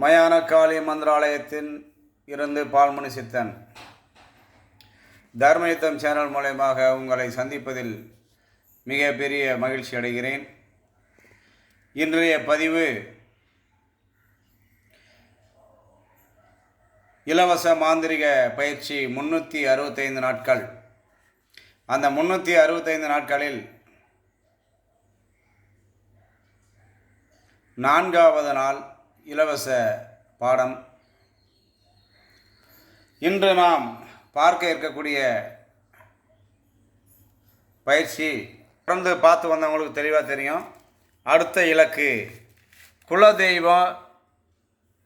மயான காளி மந்திராலயத்தின் இருந்து பால்மணி சித்தன் தர்மயுத்தம் சேனல் மூலயமாக உங்களை சந்திப்பதில் மிகப்பெரிய மகிழ்ச்சி அடைகிறேன். இன்றைய பதிவு இலவச மாந்திரிக பயிற்சி முன்னூற்றி அறுபத்தைந்து நாட்கள். அந்த முன்னூற்றி அறுபத்தைந்து நாட்களில் நான்காவது நாள் இலவச பாடம். இன்று நாம் பார்க்க இருக்கக்கூடிய பயிற்சி தொடர்ந்து பார்த்து வந்தவங்களுக்கு தெளிவாக தெரியும். அடுத்த இலக்கு குலதெய்வம்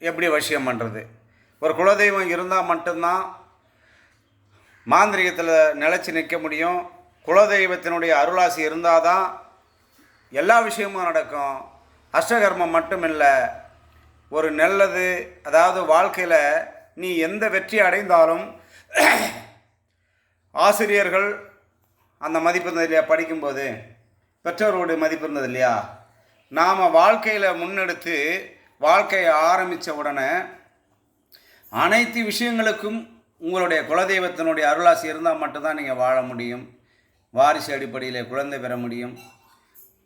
எப்படி வசியம் பண்ணுறது ஒரு குலதெய்வம் இருந்தால் மட்டும்தான் மாந்திரிகத்தில் நிலச்சி நிற்க முடியும். குலதெய்வத்தினுடைய அருளாசி இருந்தால் தான் எல்லா விஷயமும் நடக்கும். அஷ்டகர்மம் மட்டும் இல்லை ஒரு நல்லது அதாவது வாழ்க்கையில் நீ எந்த வெற்றி அடைந்தாலும் ஆசிரியர்கள் அந்த மதிப்பு இருந்தது இல்லையா படிக்கும்போது? பெற்றோர்களுடைய மதிப்பு இருந்தது இல்லையா? நாம் வாழ்க்கையில் முன்னெடுத்து வாழ்க்கையை ஆரம்பித்த உடனே அனைத்து விஷயங்களுக்கும் உங்களுடைய குலதெய்வத்தினுடைய அருளாசி இருந்தால் மட்டும்தான் நீங்கள் வாழ முடியும். வாரிசு அடிப்படையில் குழந்தை பெற முடியும்.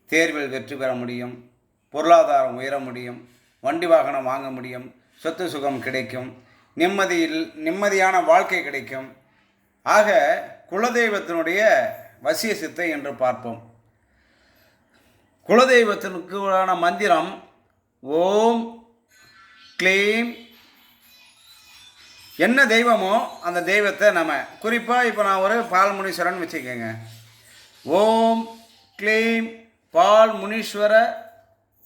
தேர்வில் வெற்றி பெற முடியும். பொருளாதாரம் உயர முடியும். வண்டி வாகனம் வாங்க முடியும் சொத்து சுகம் கிடைக்கும் நிம்மதியில் நிம்மதியான வாழ்க்கை கிடைக்கும். ஆக குலதெய்வத்தினுடைய வசிய சித்தை என்று பார்ப்போம். குலதெய்வத்திற்கான மந்திரம் ஓம் க்ளீம். என்ன தெய்வமோ அந்த தெய்வத்தை நம்ம குறிப்பாக இப்போ நான் ஒரு பால் முனீஸ்வரன் வச்சுக்கோங்க. ஓம் க்ளீம் பால் முனீஸ்வர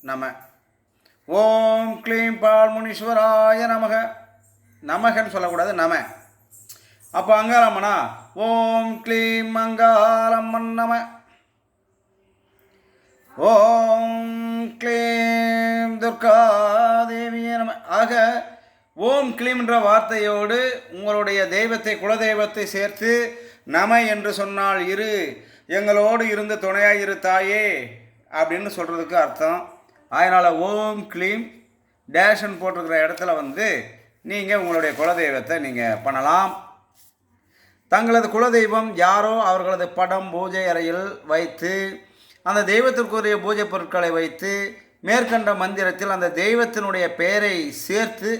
நம. ஓம் க்ளீம் பால் முனீஸ்வராய நமக. நமகன்னு சொல்லக்கூடாது நம. அப்போ அங்காரம்மனா ஓம் க்ளீம் அங்காரம்மன் நம. ஓம் க்ளீம் துர்காதேவியே நம. ஆக ஓம் க்ளீம்ன்ற வார்த்தையோடு உங்களுடைய தெய்வத்தை குலதெய்வத்தை சேர்த்து நம என்று சொன்னால் இரு. எங்களோடு இருந்து துணையாக இரு தாயே அப்படின்னு சொல்கிறதுக்கு அர்த்தம். அதனால் ஓம் க்ளீம் டேஷன் போட்டிருக்கிற இடத்துல வந்து நீங்கள் உங்களுடைய குலதெய்வத்தை நீங்கள் பண்ணலாம். தங்களது குலதெய்வம் யாரோ அவர்களது படம் பூஜை அறையில் வைத்து அந்த தெய்வத்திற்குரிய பூஜை பொருட்களை வைத்து மேற்கண்ட மந்திரத்தில் அந்த தெய்வத்தினுடைய பெயரை சேர்த்து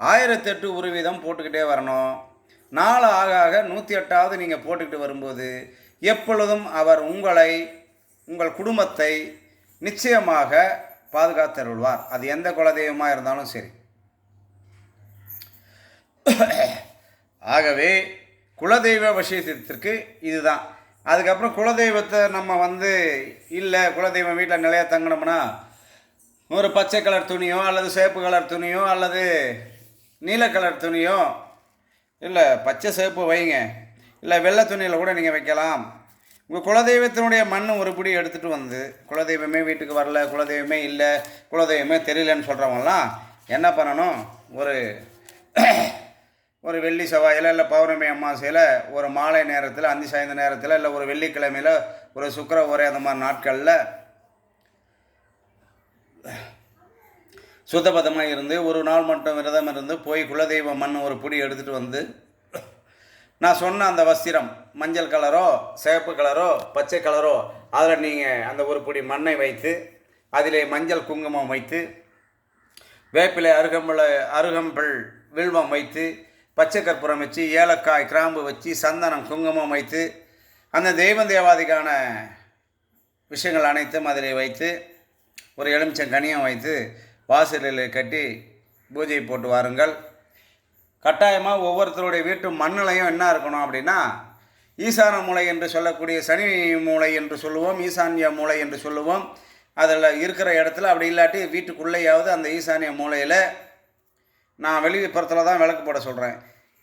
ஆயிரத்தெட்டு ஒரு வீதம் போட்டுக்கிட்டே வரணும். நாள் ஆக ஆக நூற்றி எட்டாவது நீங்கள் போட்டுக்கிட்டு வரும்போது எப்பொழுதும் அவர் உங்களை உங்கள் குடும்பத்தை நிச்சயமாக பாதுகாத்தருள்வார். அது எந்த குலதெய்வமாக இருந்தாலும் சரி. ஆகவே குலதெய்வ விஷயத்திற்கு இதுதான். அதுக்கப்புறம் குலதெய்வத்தை நம்ம வந்து இல்லை குலதெய்வம் வீட்டில் நிலைய தங்கினோம்னா ஒரு பச்சை கலர் துணியோ அல்லது சேப்பு கலர் துணியோ அல்லது நீல கலர் துணியோ இல்லை பச்சை சேப்பு வைங்க. இல்லை வெள்ளை துணியில் கூட நீங்கள் வைக்கலாம். உங்கள் குலதெய்வத்தினுடைய மண் ஒரு பிடி எடுத்துகிட்டு வந்து குலதெய்வமே வீட்டுக்கு வரல குலதெய்வமே இல்லை குலதெய்வமே தெரியலன்னு சொல்கிறவங்களாம் என்ன பண்ணணும்? ஒரு ஒரு வெள்ளி செவ்வாயில் இல்லை பௌர்ணமி அமாவாசையில் ஒரு மாலை நேரத்தில் அந்தி சாய்ந்த நேரத்தில் இல்லை ஒரு வெள்ளிக்கிழமையில் ஒரு சுக்கர ஒரே அந்த மாதிரி நாட்களில் சுத்தபத்தமாக இருந்து ஒரு நாள் மட்டும் விரதம் இருந்து போய் குலதெய்வ மண் ஒரு பிடி எடுத்துகிட்டு வந்து நான் சொன்ன அந்த வஸ்திரம் மஞ்சள் கலரோ சிவப்பு கலரோ பச்சை கலரோ அதில் நீங்கள் அந்த ஒரு பொடி மண்ணை வைத்து அதிலே மஞ்சள் குங்குமம் வைத்து வேப்பிலை அருகம்புல அருகம்பிள் வில்வம் வைத்து பச்சை கற்பூரம் வச்சு ஏலக்காய் கிராம்பு வச்சு சந்தனம் குங்குமம் வைத்து அந்த தெய்வ தேவாதிக்கான விஷயங்கள் அனைத்தும் அதில் வைத்து ஒரு எலுமிச்சம் கனியம் வைத்து வாசலில் கட்டி பூஜை போட்டு வாருங்கள். கட்டாயமாக ஒவ்வொருத்தருடைய வீட்டு மண்ணிலையும் என்ன இருக்கணும் அப்படின்னா ஈசான மூளை என்று சொல்லக்கூடிய சனி மூளை என்று சொல்லுவோம் ஈசான்ய மூளை என்று சொல்லுவோம். அதில் இருக்கிற இடத்துல அப்படி இல்லாட்டி வீட்டுக்குள்ளேயாவது அந்த ஈசானிய மூலையில் நான் வெளிப்புறத்தில் தான் விளக்கு போட சொல்கிறேன்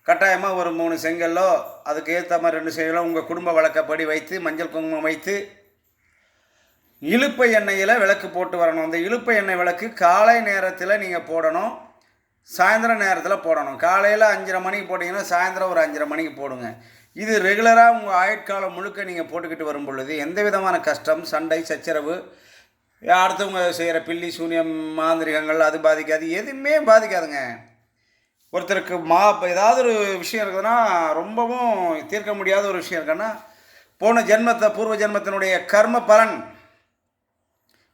கட்டாயமாக ஒரு மூணு செங்கல்லோ அதுக்கு ஏற்ற மாதிரி ரெண்டு செங்கலோ உங்கள் குடும்ப வழக்கப்படி வைத்து மஞ்சள் குங்குமம் வைத்து இழுப்பை எண்ணெயில் விளக்கு போட்டு வரணும். அந்த இழுப்பை எண்ணெய் விளக்கு காலை நேரத்தில் நீங்கள் போடணும். சாயந்தரம் நேரத்தில் போடணும். காலையில் அஞ்சரை மணிக்கு போட்டிங்கன்னா சாயந்தரம் ஒரு அஞ்சரை மணிக்கு போடுங்க. இது ரெகுலராக உங்கள் ஆயுட்காலம் முழுக்க நீங்கள் போட்டுக்கிட்டு வரும் பொழுது எந்த விதமான கஷ்டம் சண்டை சச்சரவு அடுத்தவங்க செய்கிற பில்லி சூனியம் மாந்திரிகங்கள் அது பாதிக்காது. எதுவுமே பாதிக்காதுங்க. ஒருத்தருக்கு மா இப்போ ஏதாவது ஒரு விஷயம் இருக்குதுன்னா ரொம்பவும் தீர்க்க முடியாத ஒரு விஷயம் இருக்குன்னா போன ஜென்மத்தை பூர்வ ஜென்மத்தினுடைய கர்ம பலன்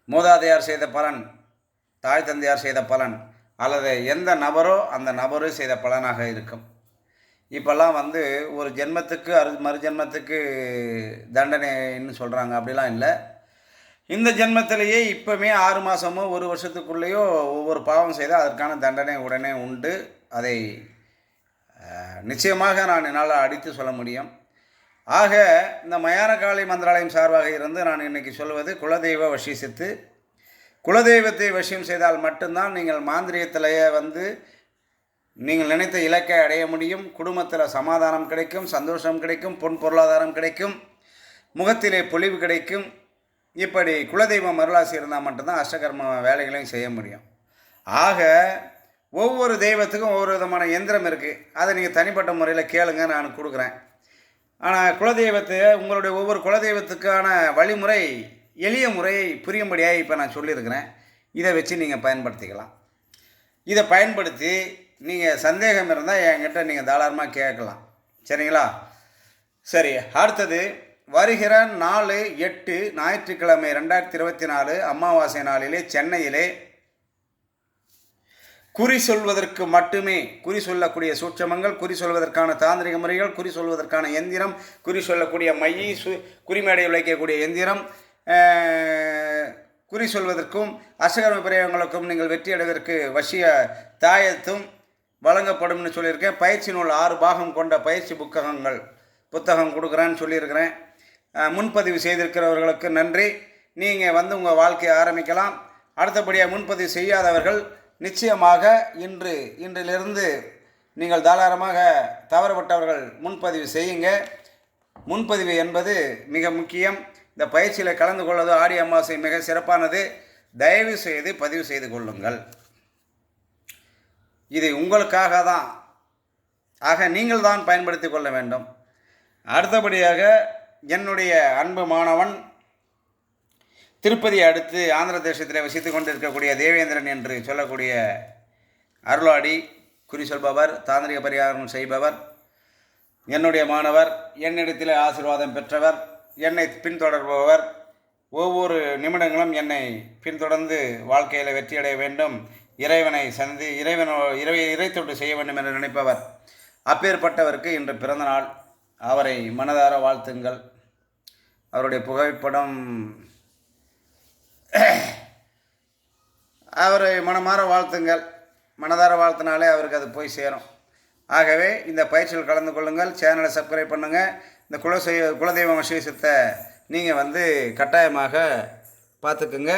மூதாதையார் செய்த பலன் தாய் தந்தையார் செய்த பலன் அல்லது எந்த நபரோ அந்த நபரோ செய்த பலனாக இருக்கும். இப்போல்லாம் வந்து ஒரு ஜென்மத்துக்கு அரு மறு ஜென்மத்துக்கு தண்டனைன்னு சொல்கிறாங்க அப்படிலாம் இல்லை. இந்த ஜென்மத்திலேயே இப்போமே ஆறு மாதமோ ஒரு வருஷத்துக்குள்ளேயோ ஒவ்வொரு பாவம் செய்தால் அதற்கான தண்டனை உடனே உண்டு. அதை நிச்சயமாக நான் என்னால் அடித்து சொல்ல முடியும். ஆக இந்த மயான காளி மந்திராலயம் சார்பாக இருந்து நான் இன்றைக்கி சொல்வது குலதெய்வ வசிசித்து குலதெய்வத்தை வசியம் செய்தால் மட்டும்தான் நீங்கள் மாந்திரியத்திலேயே வந்து நீங்கள் நினைத்த இலக்கை அடைய முடியும். குடும்பத்தில் சமாதானம் கிடைக்கும் சந்தோஷம் கிடைக்கும் பொன் பொருளாதாரம் கிடைக்கும் முகத்திலே பொலிவு கிடைக்கும். இப்படி குலதெய்வம் அருளாசி இருந்தால் மட்டும்தான் அஷ்டகர்ம வேலைகளையும் செய்ய முடியும். ஆக ஒவ்வொரு தெய்வத்துக்கும் ஒவ்வொரு விதமான எந்திரம் இருக்குது அதை நீங்கள் தனிப்பட்ட முறையில் கேளுங்க நான் கொடுக்குறேன். ஆனால் குலதெய்வத்தை உங்களுடைய ஒவ்வொரு குலதெய்வத்துக்கான வழிமுறை எளிய முறையை புரியும்படியாக இப்போ நான் சொல்லியிருக்கிறேன். இதை வச்சு நீங்கள் பயன்படுத்திக்கலாம். இதை பயன்படுத்தி நீங்கள் சந்தேகம் இருந்தால் என்கிட்ட நீங்கள் தாராளமாக கேட்கலாம். சரிங்களா? சரி அடுத்தது வருகிற நாலு எட்டு ஞாயிற்றுக்கிழமை ரெண்டாயிரத்தி இருபத்தி நாலு அமாவாசை நாளிலே சென்னையிலே குறி சொல்வதற்கு மட்டுமே குறி சொல்லக்கூடிய சூட்சமங்கள் குறி சொல்வதற்கான தாந்திரிக முறைகள் குறி சொல்வதற்கான எந்திரம் குறி சொல்லக்கூடிய மையை சு குறிமேடை உழைக்கக்கூடிய எந்திரம் குறி சொல்வதற்கும் அசகரம பிரயோகங்களுக்கும் நீங்கள் வெற்றி அடைவதற்கு வசிய தாயத்தும் வழங்கப்படும்னு சொல்லியிருக்கேன். பயிற்சி நூல் ஆறு பாகம் கொண்ட பயிற்சி புத்தகங்கள் புத்தகம் கொடுக்குறேன்னு சொல்லியிருக்கிறேன். முன்பதிவு செய்திருக்கிறவர்களுக்கு நன்றி. நீங்கள் வந்து உங்கள் வாழ்க்கையை ஆரம்பிக்கலாம். அடுத்தபடியாக முன்பதிவு செய்யாதவர்கள் நிச்சயமாக இன்று இன்றிலிருந்து நீங்கள் தாராளமாக தவறப்பட்டவர்கள் முன்பதிவு செய்யுங்க. முன்பதிவு என்பது மிக முக்கியம். இந்த பயிற்சியில் கலந்து கொள்வது ஆடி அமாவாசை மிக சிறப்பானது. தயவு செய்து பதிவு செய்து கொள்ளுங்கள். இது உங்களுக்காக தான். ஆக நீங்கள் தான் பயன்படுத்தி கொள்ள வேண்டும். அடுத்தபடியாக என்னுடைய அன்பு மாணவன் திருப்பதியை அடுத்து ஆந்திர தேசத்தில் வசித்து கொண்டிருக்கக்கூடிய தேவேந்திரன் என்று சொல்லக்கூடிய அருளாடி குறி சொல்பவர் தாந்திரிக பரிகாரம் செய்பவர் என்னுடைய மாணவர் என்னிடத்தில் ஆசீர்வாதம் பெற்றவர் என்னை பின்தொடர்பவர். ஒவ்வொரு நிமிடங்களும் என்னை பின்தொடர்ந்து வாழ்க்கையில் வெற்றியடைய வேண்டும். இறைவனை சந்தி இறைவனோ இறை இறைத்தொட்டு செய்ய வேண்டும் என்று நினைப்பவர். அப்பேற்பட்டவருக்கு இன்று பிறந்த நாள். அவரை மனதார வாழ்த்துங்கள். அவருடைய புகைப்படம் அவரை மனமாற வாழ்த்துங்கள். மனதார வாழ்த்தினாலே அவருக்கு அது போய் சேரும். ஆகவே இந்த பயிற்சியில் கலந்து கொள்ளுங்கள் சேனலை சப்ஸ்கிரைப் பண்ணுங்கள் இந்த குலசை குலதெய்வம் விசேஷத்தை நீங்கள் வந்து கட்டாயமாக பார்த்துக்குங்க.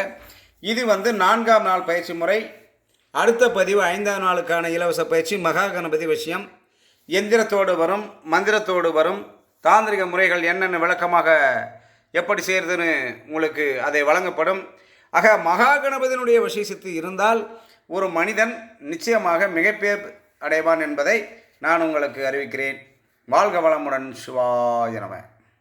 இது வந்து நான்காம் நாள் பயிற்சி முறை. அடுத்த பதிவு ஐந்தாம் நாளுக்கான இலவச பயிற்சி மகா கணபதி விஷயம். எந்திரத்தோடு வரும் மந்திரத்தோடு வரும். தாந்திரிக முறைகள் என்னென்ன விளக்கமாக எப்படி செய்கிறதுன்னு உங்களுக்கு அதை வழங்கப்படும். ஆக மகா கணபதியினுடைய விசேஷத்து இருந்தால் ஒரு மனிதன் நிச்சயமாக மிகப்பேர் அடைவான் என்பதை நான் உங்களுக்கு அறிவிக்கிறேன் வாழ்க வளமுடன் சிவாய நம.